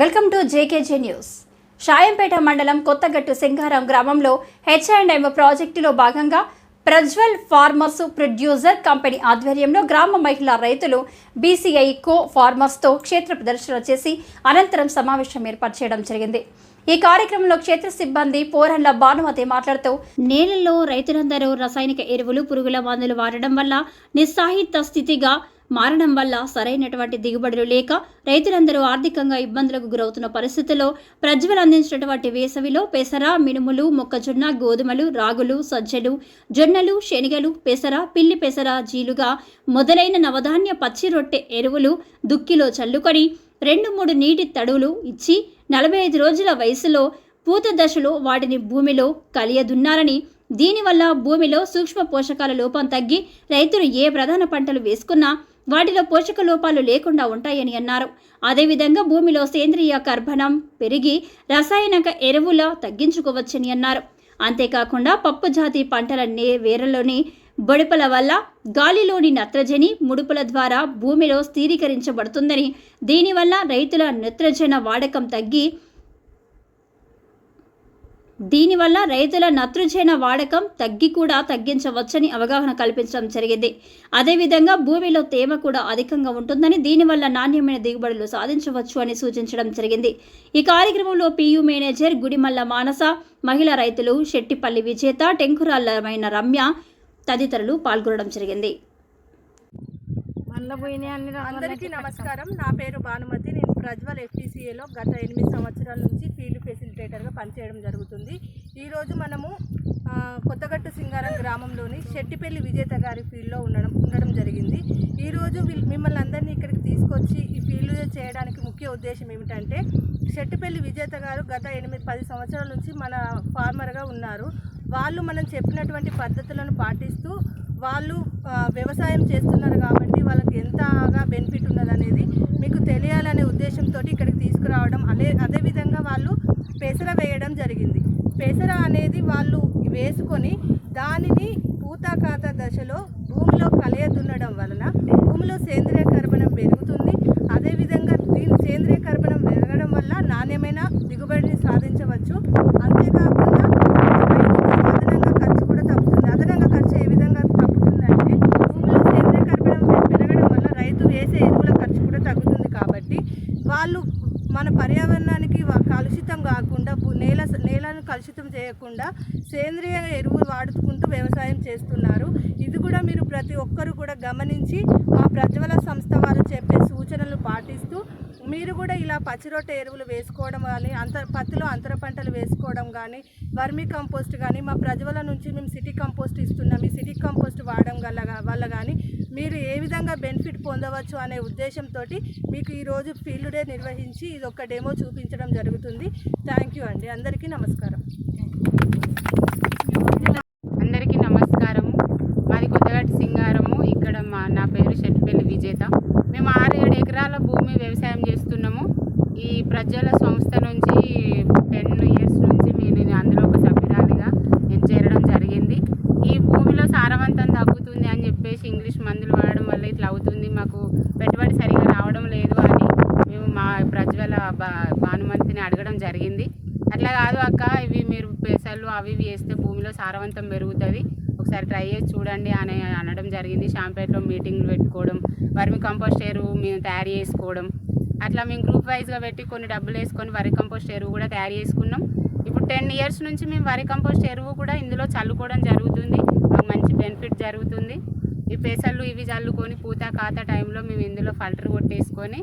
Welcome to JKJ news. Shayampet మండలం కొత్తగట్టు సింగారం గ్రామంలో H and M ప్రాజెక్టులో భాగంగా ప్రజ్వల్ ఫార్మర్స్ ప్రొడ్యూసర్ కంపెనీ ఆధ్వర్యంలో గ్రామ మహిళా రైతులు బీసీఐ కో ఫార్మర్స్తో క్షేత్ర ప్రదర్శన చేసి అనంతరం సమావేశం ఏర్పాటు చేయడం జరిగింది. ఈ కార్యక్రమంలో క్షేత్ర సిబ్బంది పోరన్ల భానుమతి మాట్లాడుతూ నేలలో రైతులందరూ రసాయనిక ఎరువులు పురుగుల మందులు వాడడం వల్ల నిస్సాహిత స్థితిగా మారడం వల్ల సరైనటువంటి దిగుబడులు లేక రైతులందరూ ఆర్థికంగా ఇబ్బందులకు గురవుతున్న పరిస్థితుల్లో ప్రజ్వలు అందించినటువంటి వేసవిలో పెసర మినుములు మొక్కజొన్న గోధుమలు రాగులు సజ్జలు జొన్నలు శనగలు పెసర పిల్లి పెసర జీలుగా మొదలైన నవధాన్య పచ్చి రొట్టె ఎరువులు దుక్కిలో చల్లుకొని రెండు మూడు నీటి తడువులు ఇచ్చి నలభై ఐదు రోజుల వయసులో పూత దశలో వాటిని భూమిలో కలియదున్నారని దీనివల్ల భూమిలో సూక్ష్మ పోషకాల లోపం తగ్గి రైతులు ఏ ప్రధాన పంటలు వేసుకున్నా వాటిలో పోషక లోపాలు లేకుండా ఉంటాయని అన్నారు. అదేవిధంగా భూమిలో సేంద్రియ కర్బనం పెరిగి రసాయనిక ఎరువుల తగ్గించుకోవచ్చని అన్నారు. అంతేకాకుండా పప్పు జాతి పంటల నే వేరలోని బొడిపల వల్ల గాలిలోని నత్రజని ముడుపుల ద్వారా భూమిలో స్థిరీకరించబడుతుందని దీనివల్ల రైతుల నత్రజన వాడకం తగ్గి దీనివల్ల రైతుల నత్రజన వాడకం తగ్గి కూడా తగ్గించవచ్చని అవగాహన కల్పించడం జరిగింది. అదేవిధంగా భూమిలో తేమ కూడా అధికంగా ఉంటుందని దీనివల్ల నాణ్యమైన దిగుబడులు సాధించవచ్చు అని సూచించడం జరిగింది. ఈ కార్యక్రమంలో పియు మేనేజర్ గుడిమల్ల మానస మహిళా రైతులు శెట్టిపల్లి విజేత టెంకురాళ్ళమైన రమ్య తదితరులు పాల్గొనడం జరిగింది. అందరికీ నమస్కారం. నా పేరు భానుమతి. ప్రజ్వల్ ఎఫ్టీసీఏలో గత ఎనిమిది సంవత్సరాల నుంచి ఫీల్డ్ ఫెసిలిటేటర్గా పనిచేయడం జరుగుతుంది. ఈరోజు మనము కొత్తగట్టు సింగారం గ్రామంలోని శెట్టిపల్లి విజేత గారి ఫీల్డ్లో ఉండడం ఉండడం జరిగింది. ఈరోజు మిమ్మల్ని అందరినీ ఇక్కడికి తీసుకొచ్చి ఈ ఫీల్డ్ చేయడానికి ముఖ్య ఉద్దేశం ఏమిటంటే శెట్టిపల్లి విజేత గారు గత ఎనిమిది పది సంవత్సరాల నుంచి మన ఫార్మర్గా ఉన్నారు. వాళ్ళు మనం చెప్పినటువంటి పద్ధతులను పాటిస్తూ వాళ్ళు వ్యవసాయం చేస్తున్నారు కాబట్టి వాళ్ళకి ఎంతగా బెనిఫిట్ ఉన్నదనేది మీకు తెలియాలనే ఉద్దేశంతో ఇక్కడికి అదే అదేవిధంగా వాళ్ళు పెసర వేయడం జరిగింది. పెసర అనేది వాళ్ళు వేసుకొని దానిని పూతాకాత దశలో భూమిలో కలయ దున్నడం వలన భూమిలో సేంద్రియ కర్బనం పెరుగుతుంది. అదేవిధంగా దీని సేంద్రియ కర్బనం పెరగడం వల్ల నాణ్యమైన దిగుబడిని సాధించవచ్చు అంతేకాకుండా రైతుకు అదనంగా ఖర్చు కూడా తప్పుతుంది అదనంగా ఖర్చు ఏ విధంగా తప్పుతుందంటే భూమిలో సేంద్రియ కర్బనం పె- పెరగడం వల్ల రైతు వేసే ఎరువుల ఖర్చు కూడా తగ్గుతుంది కాబట్టి వాళ్ళు మన పర్యావరణానికి కలుషితం కాకుండా భూ- నేల నేలను కలుషితం చేయకుండా సేంద్రియ ఎరువులు వాడుకుంటూ వ్యవసాయం చేస్తున్నారు. ఇది కూడా మీరు ప్రతి ఒక్కరు కూడా గమనించి మా ప్రజ్వల సంస్థ వారు చెప్పే సూచనలు పాటిస్తూ మీరు కూడా ఇలా పచ్చిరొట్ట ఎరువులు వేసుకోవడం కానీ అంతర పత్తిలో అంతర పంటలు వేసుకోవడం కానీ వర్మి కంపోస్ట్ కానీ మా ప్రజల నుంచి మేము సిటీ కంపోస్ట్ ఇస్తున్నాం. ఈ సిటీ కంపోస్ట్ వాడడం వల్ల వల్ల కానీ మీరు ఏ విధంగా బెనిఫిట్ పొందవచ్చు అనే ఉద్దేశంతో మీకు ఈరోజు ఫీల్డ్ డే నిర్వహించి ఇది ఒక డెమో చూపించడం జరుగుతుంది. థ్యాంక్ యూ అండి. అందరికీ నమస్కారం అందరికీ నమస్కారము మాది కొత్తగట్టు సింగారము ఇక్కడ మా నా పేరు షెట్టిపల్లి విజేత మేము ఆరు ఏడు ఎకరాల భూమి వ్యవసాయం చేస్తున్నాము ఈ ప్రజల సంస్థ నుంచి టెన్ ఇయర్స్ నుంచి మీ- నేను అందులో ఒక సభ్యురాలిగా నేను చేరడం జరిగింది ఈ భూమిలో సారవంతం తగ్గుతుంది అని చెప్పేసి ఇంగ్లీష్ మందులు వాడడం వల్ల ఇట్లా అవుతుంది. మాకు పెట్టుబడి సరిగా రావడం లేదు అని మేము మా ప్రజ్వల బా భానుమతిని అడగడం జరిగింది. అట్లా కాదు అక్క ఇవి మీరు పెసలు అవి ఇవి వేస్తే భూమిలో సారవంతం పెరుగుతుంది. ఒకసారి ట్రై చేసి చూడండి అని అనడం జరిగింది. షాంపేట్లో మీటింగ్లు పెట్టుకోవడం వర్మి కంపోస్ట్ ఎరువు మేము తయారు చేసుకోవడం. అట్లా మేము గ్రూప్ వైజ్గా పెట్టి కొన్ని డబ్బులు వేసుకొని వరి కంపోస్ట్ ఎరువు కూడా తయారు చేసుకున్నాం. ఇప్పుడు టెన్ ఇయర్స్ నుంచి మేము వరి కంపోస్ట్ ఎరువు కూడా ఇందులో చల్లుకోవడం జరుగుతుంది. మాకు మంచి బెనిఫిట్ జరుగుతుంది. ఈ పెసలు ఇవి చల్లుకొని పూత కాత టైంలో మేము ఇందులో ఫల్టర్ కొట్టేసుకొని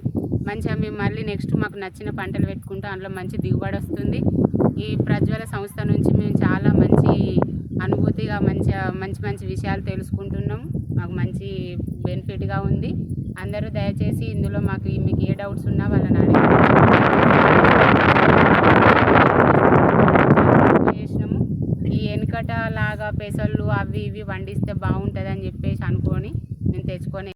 మంచిగా మేము మళ్ళీ నెక్స్ట్ మాకు నచ్చిన పంటలు పెట్టుకుంటాం అందులో మంచి దిగుబడి వస్తుంది. ఈ ప్రజ్వల సంస్థ నుంచి మేము చాలా మంచి అనుభూతిగా మంచిగా మంచి మంచి విషయాలు తెలుసుకుంటున్నాము మాకు మంచి బెనిఫిట్గా ఉంది. అందరూ దయచేసి ఇందులో మాకు మీకు ఏ డౌట్స్ ఉన్నా వాళ్ళని అడిగి చేసినాము ఈ ఇలాగ పెసళ్ళు అవి ఇవి వండిస్తే బాగుంటుంది అని చెప్పేసి అనుకొని నేను తెచ్చుకొని